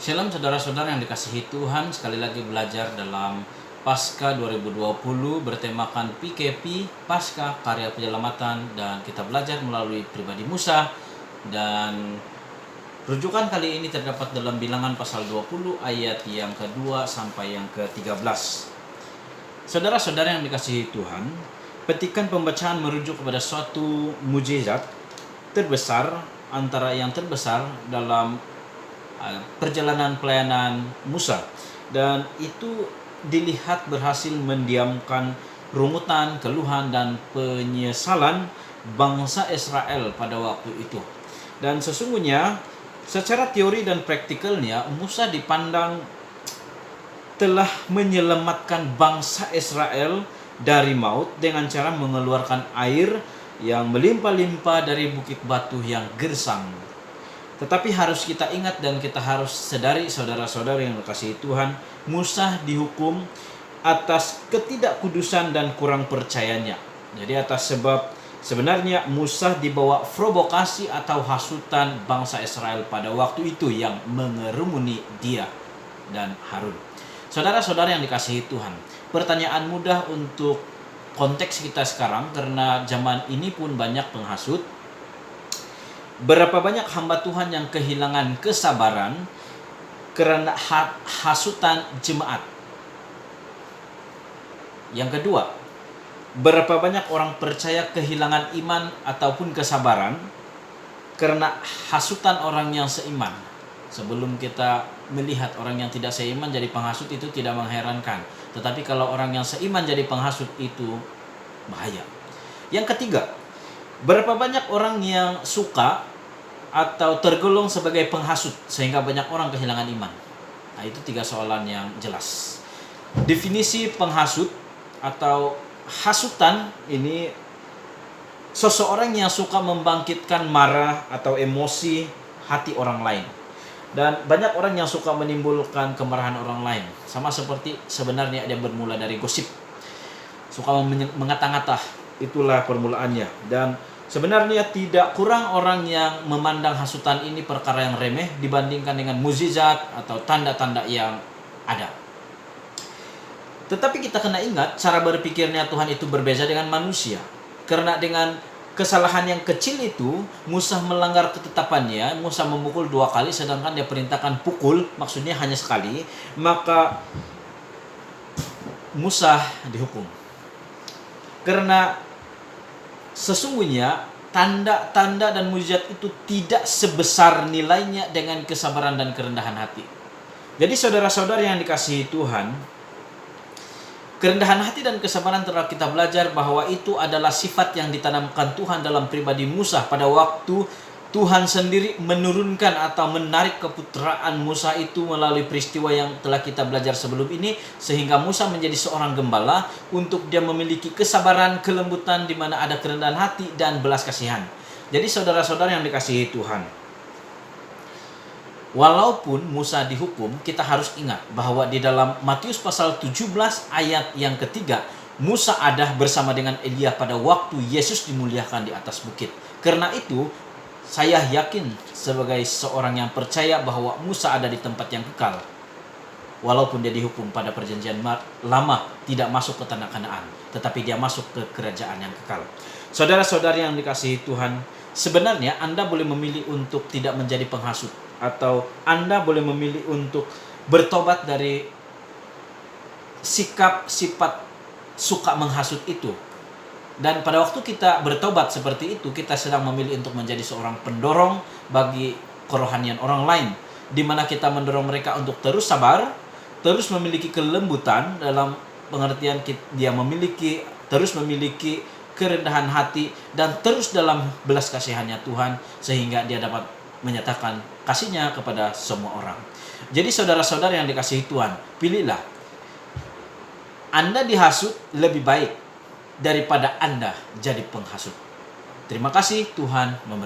Shalom saudara-saudara yang dikasihi Tuhan, sekali lagi belajar dalam Pasca 2020 bertemakan PKP, Pasca Karya Penyelamatan dan kita belajar melalui pribadi Musa dan rujukan kali ini terdapat dalam bilangan pasal 20 ayat yang kedua sampai yang ke-13. Saudara-saudara yang dikasihi Tuhan, petikan pembacaan merujuk kepada suatu mujizat terbesar antara yang terbesar dalam perjalanan pelayanan Musa dan itu dilihat berhasil mendiamkan rungutan, keluhan dan penyesalan bangsa Israel pada waktu itu. Dan sesungguhnya secara teori dan praktikalnya Musa dipandang telah menyelamatkan bangsa Israel dari maut dengan cara mengeluarkan air yang melimpah-limpah dari bukit batu yang gersang. Tetapi harus kita ingat dan kita harus sadari saudara-saudara yang dikasihi Tuhan, Musa dihukum atas ketidakkudusan dan kurang percayanya. Jadi atas sebab sebenarnya Musa dibawa provokasi atau hasutan bangsa Israel pada waktu itu yang mengerumuni dia dan Harun. Saudara-saudara yang dikasihi Tuhan, pertanyaan mudah untuk konteks kita sekarang karena zaman ini pun banyak penghasut. Berapa banyak hamba Tuhan yang kehilangan kesabaran karena hasutan jemaat. Yang kedua, berapa banyak orang percaya kehilangan iman ataupun kesabaran karena hasutan orang yang seiman. Sebelum kita melihat orang yang tidak seiman jadi penghasut itu tidak mengherankan. Tetapi kalau orang yang seiman jadi penghasut itu bahaya. Yang ketiga, berapa banyak orang yang suka atau tergolong sebagai penghasut sehingga banyak orang kehilangan iman. Nah, itu tiga soalan yang jelas. Definisi penghasut atau hasutan ini seseorang yang suka membangkitkan marah atau emosi hati orang lain. Dan banyak orang yang suka menimbulkan kemarahan orang lain. Sama seperti sebenarnya dia bermula dari gosip. Suka mengata-ngata. Itulah permulaannya. Dan sebenarnya tidak kurang orang yang memandang hasutan ini perkara yang remeh dibandingkan dengan muzizat atau tanda-tanda yang ada. Tetapi kita kena ingat cara berpikirnya Tuhan itu berbeda dengan manusia. Karena dengan kesalahan yang kecil itu Musa melanggar ketetapannya Musa memukul dua kali sedangkan dia perintahkan pukul maksudnya hanya sekali maka Musa dihukum karena sesungguhnya tanda-tanda dan mujizat itu tidak sebesar nilainya dengan kesabaran dan kerendahan hati. Jadi saudara-saudara yang dikasihi Tuhan Kerendahan hati dan kesabaran telah kita belajar bahwa itu adalah sifat yang ditanamkan Tuhan dalam pribadi Musa pada waktu Tuhan sendiri menurunkan atau menarik keputraan Musa itu melalui peristiwa yang telah kita belajar sebelum ini sehingga Musa menjadi seorang gembala untuk dia memiliki kesabaran, kelembutan di mana ada kerendahan hati dan belas kasihan. Jadi saudara-saudara yang dikasihi Tuhan, Walaupun Musa dihukum, kita harus ingat bahwa di dalam Matius pasal 17 ayat yang ketiga, Musa ada bersama dengan Elia pada waktu Yesus dimuliakan di atas bukit. Karena itu, saya yakin sebagai seorang yang percaya bahwa Musa ada di tempat yang kekal. Walaupun dia dihukum pada perjanjian lama tidak masuk ke tanah Kanaan, tetapi dia masuk ke kerajaan yang kekal. Saudara-saudari yang dikasihi Tuhan, sebenarnya Anda boleh memilih untuk tidak menjadi penghasut atau Anda boleh memilih untuk bertobat dari sikap sifat suka menghasut itu. Dan pada waktu kita bertobat seperti itu, kita sedang memilih untuk menjadi seorang pendorong bagi kerohanian orang lain, di mana kita mendorong mereka untuk terus sabar, terus memiliki kelembutan dalam pengertian dia memiliki terus memiliki kerendahan hati dan terus dalam belas kasihannya Tuhan sehingga dia dapat menyatakan kasihnya kepada semua orang. Jadi saudara-saudara yang dikasihi Tuhan, pilihlah. Anda dihasut lebih baik daripada Anda jadi penghasut. Terima kasih Tuhan memberkati.